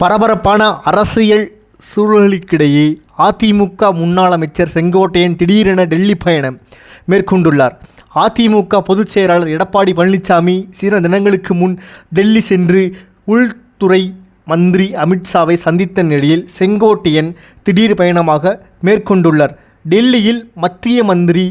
பரபரப்பான அரசியல் சூழலுக்கிடையே அதிமுக முன்னாள் அமைச்சர் செங்கோட்டையன் திடீரென டெல்லி பயணம் மேற்கொண்டுள்ளார். அதிமுக பொதுச் செயலாளர் எடப்பாடி பழனிசாமி சில தினங்களுக்கு முன் டெல்லி சென்று உள்துறை மந்திரி அமித்ஷாவை சந்தித்த நிலையில் செங்கோட்டையன் திடீர் பயணமாக மேற்கொண்டுள்ளார். டெல்லியில் மத்திய மந்திரி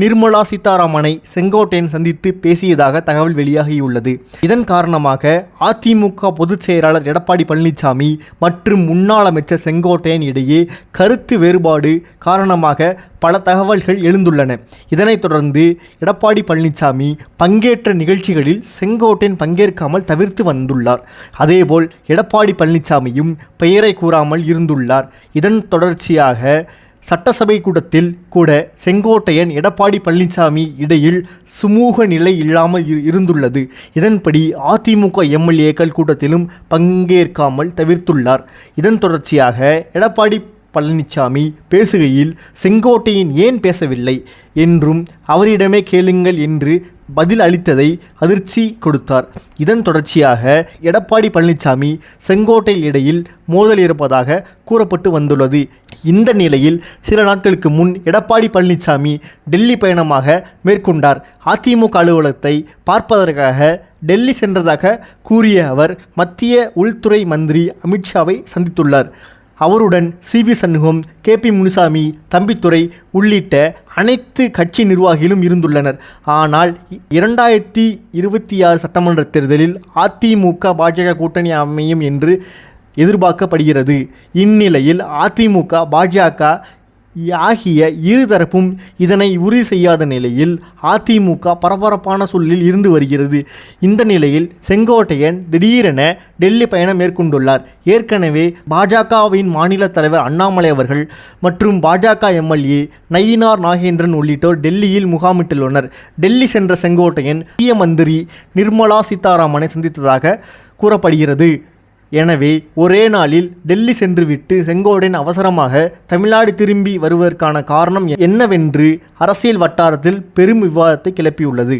நிர்மலா சீதாராமனை செங்கோட்டையன் சந்தித்து பேசியதாக தகவல் வெளியாகியுள்ளது. இதன் காரணமாக அதிமுக பொதுச் செயலாளர் எடப்பாடி பழனிசாமி மற்றும் முன்னாள் அமைச்சர் செங்கோட்டையன் இடையே கருத்து வேறுபாடு காரணமாக பல தகவல்கள் எழுந்துள்ளன. இதனைத் தொடர்ந்து எடப்பாடி பழனிசாமி பங்கேற்ற நிகழ்ச்சிகளில் செங்கோட்டையன் பங்கேற்காமல் தவிர்த்து வந்துள்ளார். அதேபோல் எடப்பாடி பழனிசாமியும் பெயரை கூறாமல் இருந்துள்ளார். இதன் தொடர்ச்சியாக சட்டசபை கூட்டத்தில் கூட செங்கோட்டையன் எடப்பாடி பழனிசாமி இடையில் சுமூக நிலை இல்லாமல் இரு- இருந்துள்ளது. இதன்படி அதிமுக எம்எல்ஏக்கள் கூட்டத்திலும் பங்கேற்காமல் தவிர்த்துள்ளார். இதன் தொடர்ச்சியாக எடப்பாடி பழனிசாமி பேசுகையில் செங்கோட்டையன் ஏன் பேசவில்லை என்றும் அவரிடமே கேளுங்கள் என்று பதில் அளித்ததை அதிர்ச்சி கொடுத்தார். இதன் தொடர்ச்சியாக எடப்பாடி பழனிசாமி செங்கோட்டை இடையில் மோதல் இருப்பதாக கூறப்பட்டு வந்துள்ளது. இந்த நிலையில் சில நாட்களுக்கு முன் எடப்பாடி பழனிசாமி டெல்லி பயணமாக மேற்கொண்டார். அதிமுக அலுவலகத்தை பார்ப்பதற்காக டெல்லி சென்றதாக கூறிய அவர் மத்திய உள்துறை மந்திரி அமித்ஷாவை சந்தித்துள்ளார். அவருடன் C V Shanmugam K P Munusamy Thambidurai உள்ளிட்ட அனைத்து கட்சி நிர்வாகிகளும் இருந்துள்ளனர். ஆனால் இரண்டாயிரத்தி இருபத்தி ஆறு சட்டமன்ற தேர்தலில் அதிமுக பாஜக கூட்டணி அமையும் என்று எதிர்பார்க்கப்படுகிறது. இந்நிலையில் அதிமுக பாஜக ஆகிய இருதரப்பும் இதனை உறுதி செய்யாத நிலையில் அதிமுக பரபரப்பான சூழலில் இருந்து வருகிறது. இந்த நிலையில் செங்கோட்டையன் திடீரென டெல்லி பயணம் மேற்கொண்டுள்ளார். ஏற்கனவே பாஜகவின் மாநில தலைவர் அண்ணாமலை அவர்கள் மற்றும் பாஜக எம்எல்ஏ நயினார் நாகேந்திரன் உள்ளிட்டோர் டெல்லியில் முகாமிட்டுள்ளனர். டெல்லி சென்ற செங்கோட்டையன் மத்திய மந்திரி நிர்மலா சீதாராமனை சந்தித்ததாக கூறப்படுகிறது. எனவே ஒரே நாளில் டெல்லி சென்றுவிட்டு செங்கோடன் அவசரமாக தமிழ்நாடு திரும்பி வருவதற்கான காரணம் என்னவென்று அரசியல் வட்டாரத்தில் பெரும் விவாதத்தை கிளப்பியுள்ளது.